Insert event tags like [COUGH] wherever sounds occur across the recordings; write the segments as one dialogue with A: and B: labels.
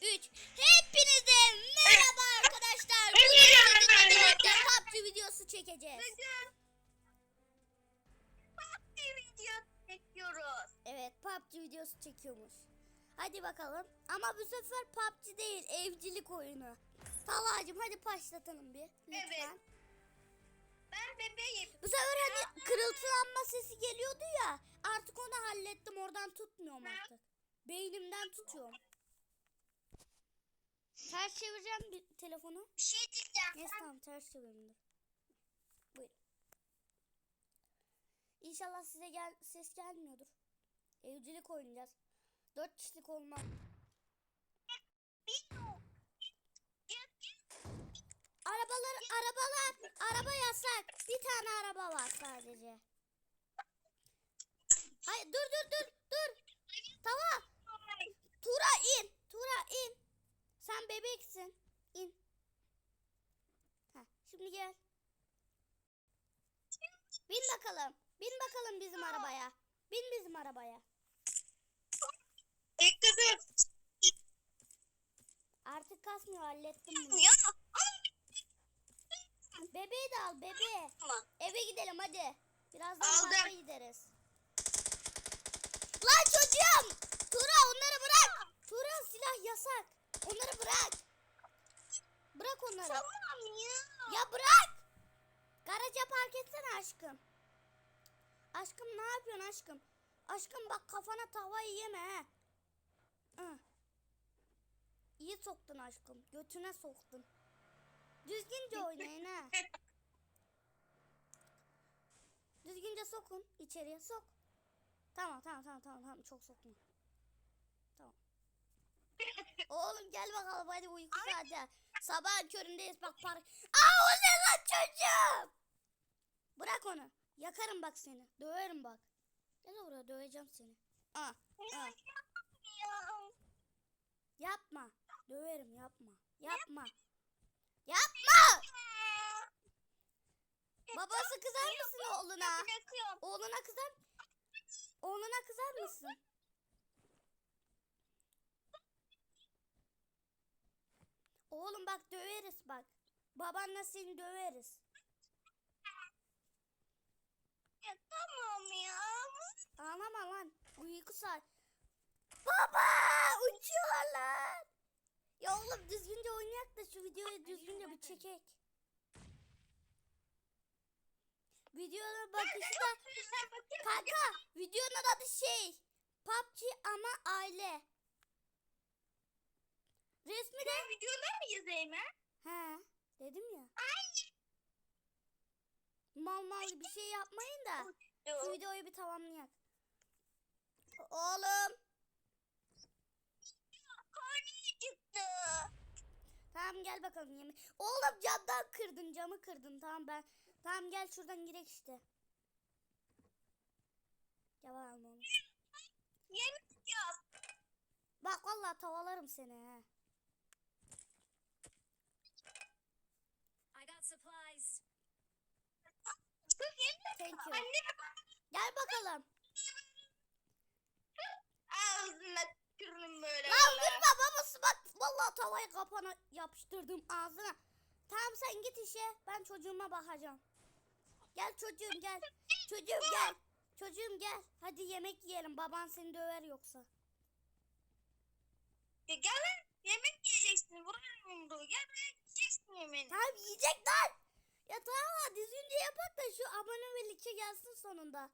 A: 3. Hepinize merhaba [LAUGHS] arkadaşlar. Bugün sizinle birlikte. PUBG videosu çekeceğiz.
B: Bugün PUBG video çekiyoruz.
A: Evet PUBG videosu çekiyormuş. Hadi bakalım. Ama bu sefer PUBG değil evcilik oyunu. Talacım hadi başlatalım bir. Lütfen.
B: Evet. Ben bebeğim.
A: Bu sefer hani kırıltılanma sesi geliyordu ya. Artık onu hallettim. Oradan tutmuyorum artık. Beynimden tutuyorum. Ters çevireceğim bir telefonu.
B: Bir şey diyeceğim.
A: Neyse tamam ters çevirdim. dur. Buyurun. İnşallah size gel ses gelmiyordur. Evcilik oynayacağız. Dört kişilik olmaz. Arabalar, arabalar, araba yasak. Bir tane araba var sadece. Hayır dur dur dur dur. Tamam. Tura in. Tura in. Sen bebeksin. İn. Heh, şimdi gel. Bin bakalım. Bin bakalım bizim arabaya. Bin bizim arabaya.
B: Bekle dur.
A: Artık kasmıyor hallettim bunu.
B: Ya.
A: Bebeği de al bebeği. Eve gidelim hadi. Birazdan
B: Aldım.
A: parka gideriz. Lan çocuğum! Tura onları bırak. Tura silah yasak. Onları bırak. Bırak onları.
B: Tamam ya.
A: Ya bırak. Garaja park etsene aşkım. Aşkım ne yapıyorsun aşkım? Aşkım bak kafana tavayı yeme he. Hı. İyi soktun aşkım. Götüne soktun. Düzgünce [LAUGHS] oynayın ha. Düzgünce sokun içeriye sok. Tamam tamam tamam tamam tamam çok sokma. Oğlum gel bakalım hadi uyku saati. Sabah köründeyiz bak park. Aa o ne lan çocuğum? Bırak onu. Yakarım bak seni. Döverim bak. Gel buraya döveceğim seni. Aa, aa. Yapma. Döverim yapma. Yapma. Yapma. Babası kızar mısın oğluna? Oğluna kızar Oğluna kızar mısın? Oğlum bak döveriz bak. Babanla seni döveriz.
B: Ya tamam ya.
A: Ağlama lan. Uyku saat. Baba uçuyorlar. Ya oğlum düzgünce oynayak da şu videoyu düzgünce bir çekek. Videonun bakışı da kanka videonun adı şey PUBG ama aile. Resmi de
B: Sen videolar mı yazayım ha?
A: he dedim ya. Mal mal bir şey yapmayın da şu videoyu bir tamamlayak. Oğlum
B: Karnım çıktı.
A: Tamam gel bakalım yeme. Oğlum camdan kırdın camı kırdın tamam ben. Tamam gel şuradan girek işte. Gel bakalım oğlum.
B: Yemek yap.
A: Bak vallahi tavalarım seni he.
C: Supplies.
A: Thank you.
B: Anne
A: Gel bakalım.
B: ağzına tükürürüm böyle.
A: Lan
B: vallahi.
A: vurma babası bak. Vallahi tavayı kapana yapıştırdım ağzına. Tamam sen git işe ben çocuğuma bakacağım. Gel çocuğum gel. Çocuğum gel. Çocuğum gel. Hadi yemek yiyelim baban seni döver yoksa.
B: Ya gel lan yemek yiyeceksin. Vururum bunu. Gel lan yemeğini.
A: Tamam yiyecek lan. Ya tamam düzgünce yapak da şu abone ve like gelsin sonunda.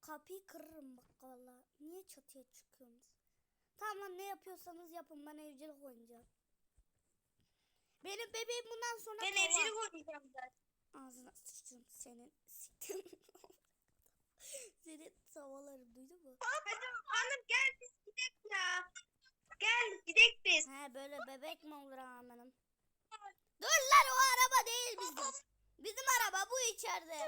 A: Kapıyı kırırım bak valla. Niye çatıya çıkıyorsunuz? Tamam lan ne yapıyorsanız yapın ben evcilik oynayacağım. Benim bebeğim bundan sonra
B: Ben
A: tava.
B: evcilik oynayacağım zaten.
A: Ağzına sıçtım senin. Siktim. [LAUGHS] senin tavalarım duydun mu? [LAUGHS]
B: gidelim biz.
A: He böyle bebek mi olur amenim? Dur lan o araba değil bizim. Bizim araba bu içeride.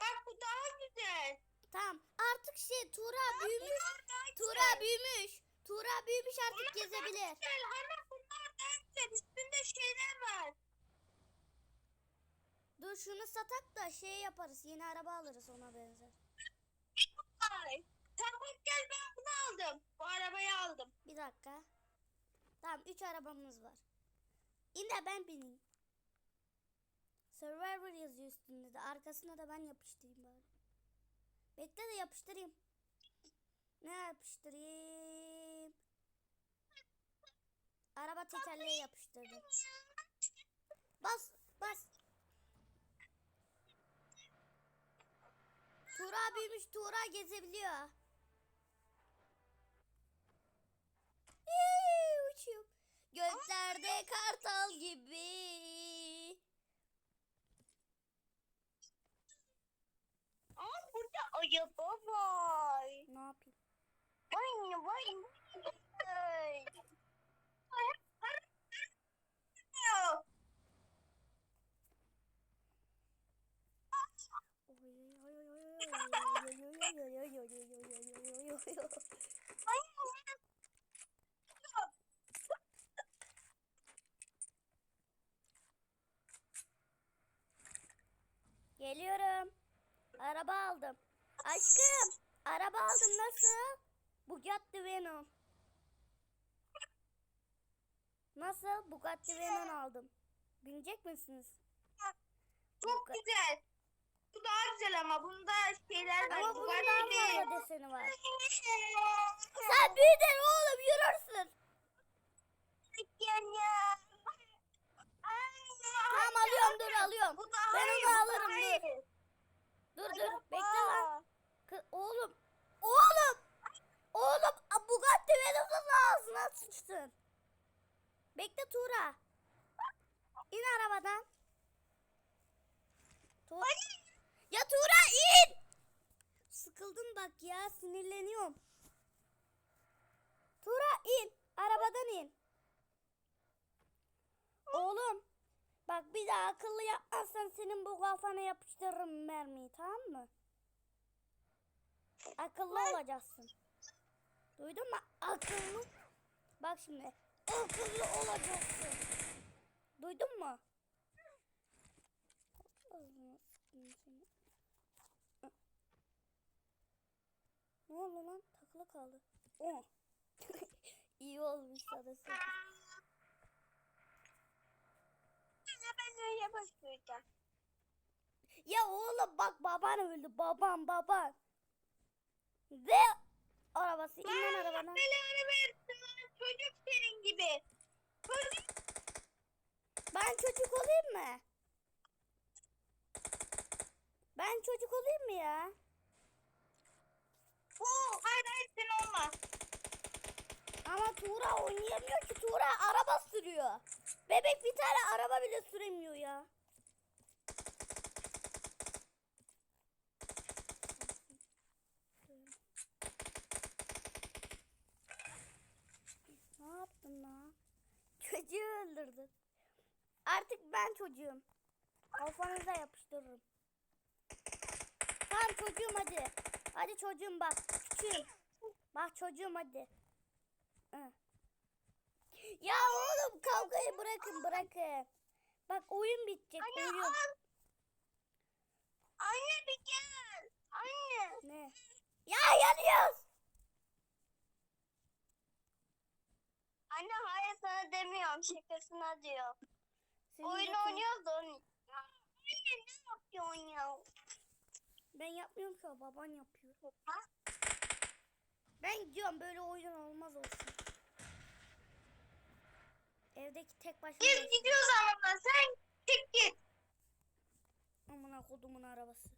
B: Bak bu daha güzel.
A: Tamam artık şey Tura büyümüş. Tura büyümüş. Tura büyümüş artık gezebilir.
B: güzel. Ana bunlar daha güzel. Üstünde şeyler var.
A: Dur şunu satak da şey yaparız. Yeni araba alırız ona benzer.
B: Ay. Tamam gel ben bunu aldım. Bu arabayı aldım.
A: Bir dakika. Tamam 3 arabamız var. İn de ben bineyim. Survivor yazıyor üstünde de. Arkasına da ben yapıştırayım bari. Bekle de yapıştırayım. Ne yapıştırayım? Araba tekerleği yapıştırdım. Bas bas. Tuğra büyümüş Tuğra gezebiliyor. Hii, uçuyorum. Göklerde kartal gibi.
B: Aa burada araba var.
A: Ne yapayım?
B: Vay vay vay.
A: Geliyorum. Araba aldım. Aşkım, araba aldım nasıl? Bugatti Venom. Nasıl? Bugatti Venom aldım. Binecek misiniz?
B: Çok güzel. Bu daha güzel ama bunda şeyler var.
A: Ama bunun daha fazla deseni var. [LAUGHS] Sen büyüdün oğlum yürürsün. Tamam alıyorum dur alıyorum.
B: Bu daha
A: Ben
B: iyi,
A: onu
B: bu
A: alırım, dur.
B: iyi.
A: Dur dur
B: Araba.
A: bekle lan. Kı- oğlum. Oğlum. Oğlum Bugatti Venom'un ağzına sıçtın. Bekle Tuğra. İn arabadan. Tuğra. Ya Tuğra in. Sıkıldım bak ya sinirleniyorum. Tuğra in. Arabadan in. Oğlum. Bak bir daha akıllı yapmazsan senin bu kafana yapıştırırım mermiyi tamam mı? Akıllı olacaksın. Duydun mu? Akıllı. Bak şimdi. Akıllı olacaksın. Duydun mu? Ağzına sıkayım seni. Ne oldu lan? Takılı kaldı. Oh. [LAUGHS] İyi olmuş sadası.
B: Ben öyle başlayacağım.
A: Ya oğlum bak baban öldü. Baban baban. Ve arabası. İn lan arabadan.
B: Belanı versin lan çocuk senin gibi. Çocuk
A: Ben çocuk olayım mı? Ben çocuk olayım mı ya?
B: Bu. Hayır hayır sen olma.
A: Ama Tuğra oynayamıyor ki. Tuğra araba sürüyor. Bebek bir tane araba bile süremiyor ya. Ne yaptın lan? Çocuğu öldürdün. Artık ben çocuğum. Kafanıza yapıştırırım. Tamam çocuğum hadi. Hadi çocuğum bak. Küçüğüm. Bak çocuğum hadi. Hı. Ya oğlum kavgayı bırakın bırakın. Bak oyun bitecek
B: Anne
A: oyun.
B: al. Anne bir gel. Anne.
A: Ne? Ya yanıyoruz.
B: Anne hayır sana demiyorum şakasına diyor.
A: Senin
B: Oyun oynuyoruz da onun. Anne ne yapıyorsun ya?
A: Ben yapmıyorum ki o baban yapıyor. Ben gidiyorum böyle oyun olmaz olsun. Evdeki tek başına olsun.
B: gidiyoruz ama sen çık git.
A: Amına kodumun arabası.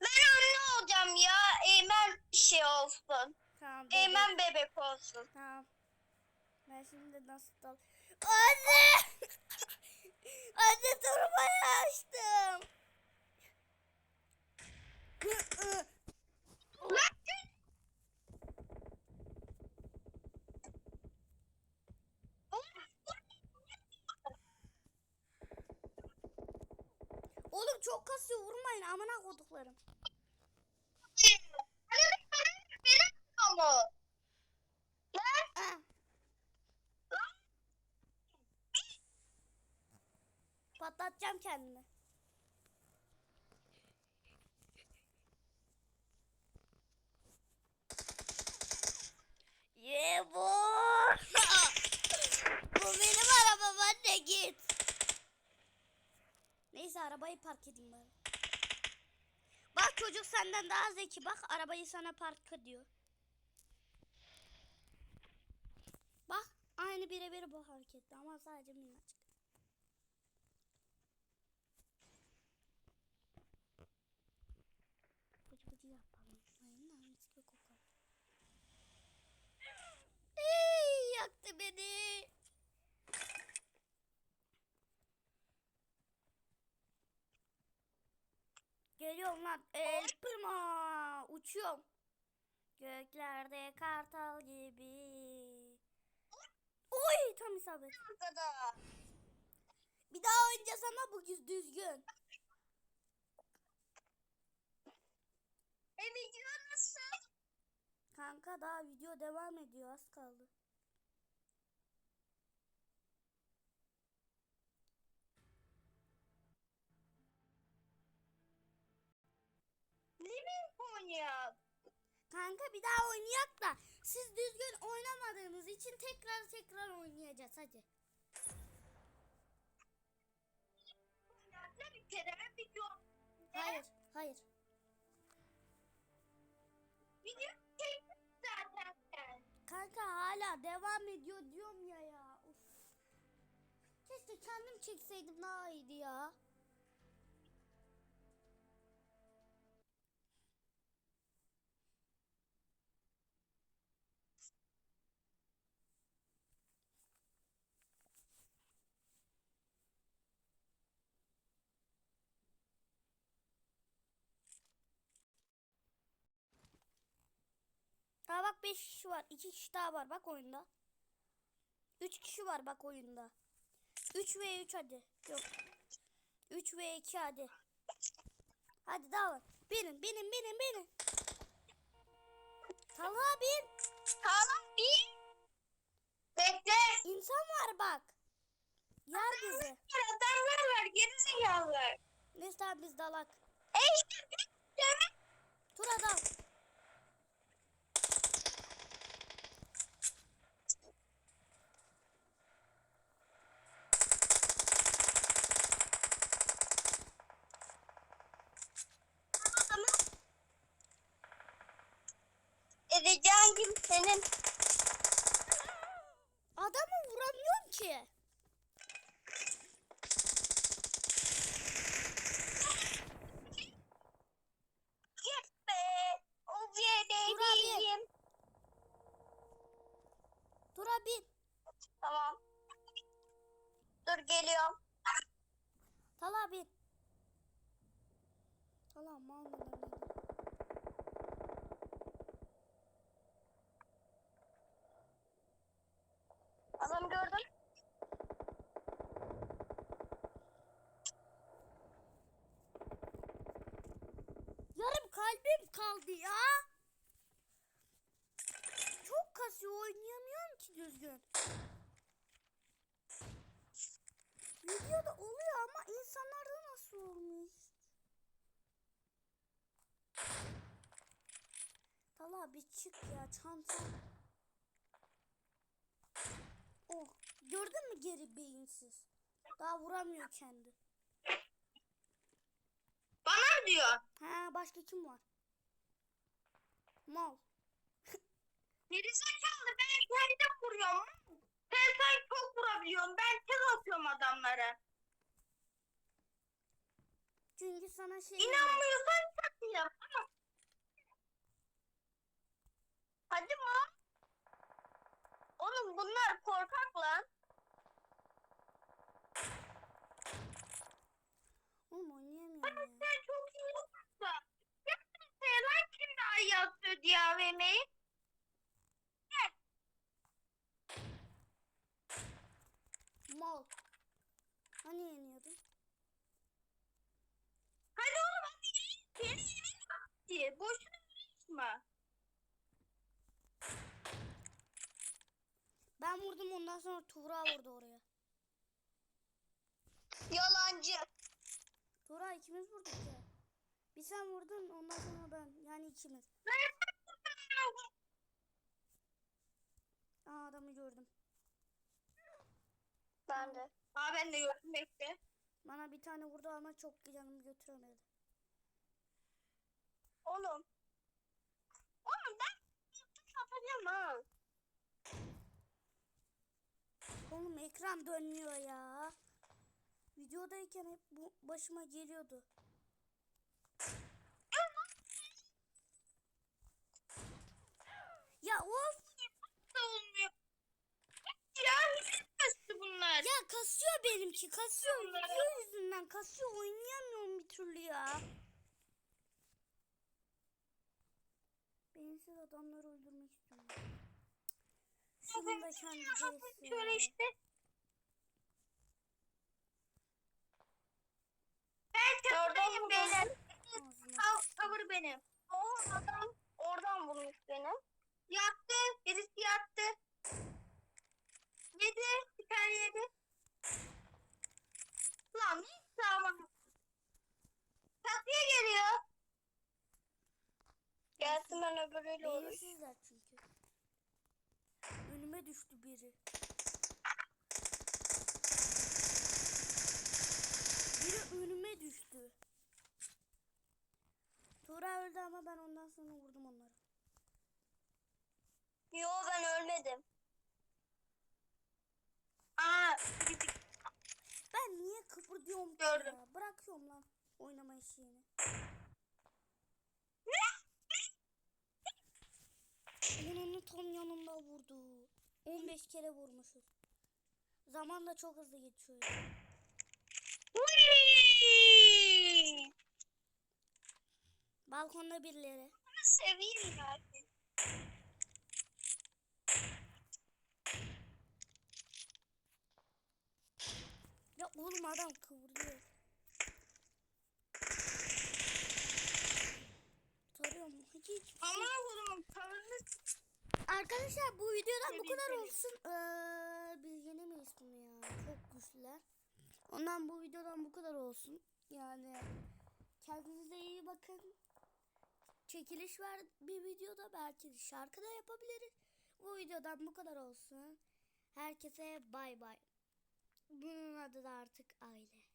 B: Ben anne olacağım ya. Eymen şey olsun.
A: Tamam. bebek.
B: Eymen bebek olsun.
A: Tamam. Ben şimdi nasıl dal... Anne! [LAUGHS] Anne turbayı açtım.
B: Lan
A: Oğlum çok kasıyor vurmayın Ah. Patlatacağım kendimi. Ye bu. [LAUGHS] bu benim arabam anne git. Neyse arabayı park edeyim bari. Bak çocuk senden daha zeki bak arabayı sana park ediyor. Bak aynı birebir bu harekette ama sadece minnacık. Bıcı bıcı yapalım. Aynen mis gibi kokar. Ey, yaktı beni. Geliyorum lan. El primo. Uçuyorum. Göklerde kartal gibi. Oy tam isabet.
B: Kadar.
A: Bir daha oynayacağız ama bu düz- düzgün.
B: E video nasıl?
A: Kanka daha video devam ediyor az kaldı. Kanka bir daha oynayak da siz düzgün oynamadığınız için tekrar tekrar oynayacağız hadi. Hayır, hayır. Kanka hala devam ediyor diyorum ya ya. Uf. Keşke kendim çekseydim daha iyiydi ya. Ha bak 5 kişi var. 2 kişi daha var bak oyunda. 3 kişi var bak oyunda. 3 ve 3 hadi. Yok. 3 ve 2 hadi. Hadi daha var. Binin binin binin binin. Talha bin.
B: Tamam bir. Bekle.
A: İnsan var bak. Yer bizi.
B: Adamlar var geri zekalılar.
A: Neyse biz dalak.
B: E bir
A: Tur adam.
B: Edeceğin gibi senin.
A: Adamı vuramıyorum ki.
B: Yes be. O
A: Dur
B: yerdeyim.
A: Tura bin.
B: Tamam. Dur geliyorum.
A: Talha bin. Talha mal mı lan?
B: Adam gördüm.
A: Yarım kalbim kaldı ya. Çok kasıyor oynayamıyorum ki düzgün. Videoda oluyor ama insanlarda nasıl olmuyor? Tala bir çık ya çanta. Oh gördün mü geri beyinsiz? Daha vuramıyor kendi.
B: Bana mı diyor?
A: Ha başka kim var? Mal.
B: Geri zekalı ben kendim vuruyorum. Sen sen çok vurabiliyorsun. Ben tek atıyorum adamlara.
A: Çünkü sana şey
B: İnanmıyorsan satayım. Hadi ma. Oğlum bunlar korkak lan.
A: Oğlum oynayamıyorum ya.
B: Sen çok iyi yapmışsın. Yapmışsın lan kim daha iyi atıyor diye AVM'yi.
A: Mal. Hani yeniyordun?
B: Hadi oğlum hadi yiyin. Seni yemin etti. Boşuna uğraşma.
A: Ben vurdum ondan sonra Tuğra vurdu oraya.
B: Yalan
A: ikimiz vurduk ya. Bir sen vurdun ondan sonra ben. Yani ikimiz. Aa adamı gördüm.
B: Ben de. Aa ben de gördüm bekle.
A: Bana bir tane vurdu ama çok canımı götüremedi.
B: Oğlum. Oğlum ben tuş atacağım ha.
A: Oğlum ekran dönmüyor ya. Videodayken hep bu başıma geliyordu. Ya of
B: olmuyor. Ya kastı bunlar.
A: ya kasıyor benimki kasıyor video yüzünden kasıyor oynayamıyorum bir türlü ya. Beyinsiz adamları öldürmek istiyorum. Şunun da kendi gerisi.
B: Şöyle işte. Ben köprüyüm beyler. Cover benim. O adam oradan vurmuş beni. Yattı. Birisi yattı. Yedi. Bir tane yedi. Lan neyse ama. Çatıya geliyor. Gelsin ben öbürüyle uğraşayım.
A: Önüme düştü biri. Biri önüme düştü. Tuğra öldü ama ben ondan sonra vurdum onları.
B: Yo ben ölmedim. Aa,
A: Ben niye kıpırdıyorum
B: Gördüm.
A: ya? Bırakıyorum lan oynama işini. Ben onu tam yanımda vurdu. 15 kere vurmuşuz. Zaman da çok hızlı geçiyor.
B: Uyyy!
A: Balkonda birileri.
B: Bunu seveyim ya.
A: Ya oğlum adam kıvırıyor. Tarıyorum. Hiç hiç.
B: Aman oğlum tanrı
A: Arkadaşlar bu videodan bu kadar olsun. Ee, biz yenemeyiz bunu ya. Çok güçlüler. Ondan bu videodan bu kadar olsun. Yani kendinize iyi bakın. Çekiliş var bir videoda belki şarkı da yapabiliriz. Bu videodan bu kadar olsun. Herkese bay bay. Bunun adı da artık aile.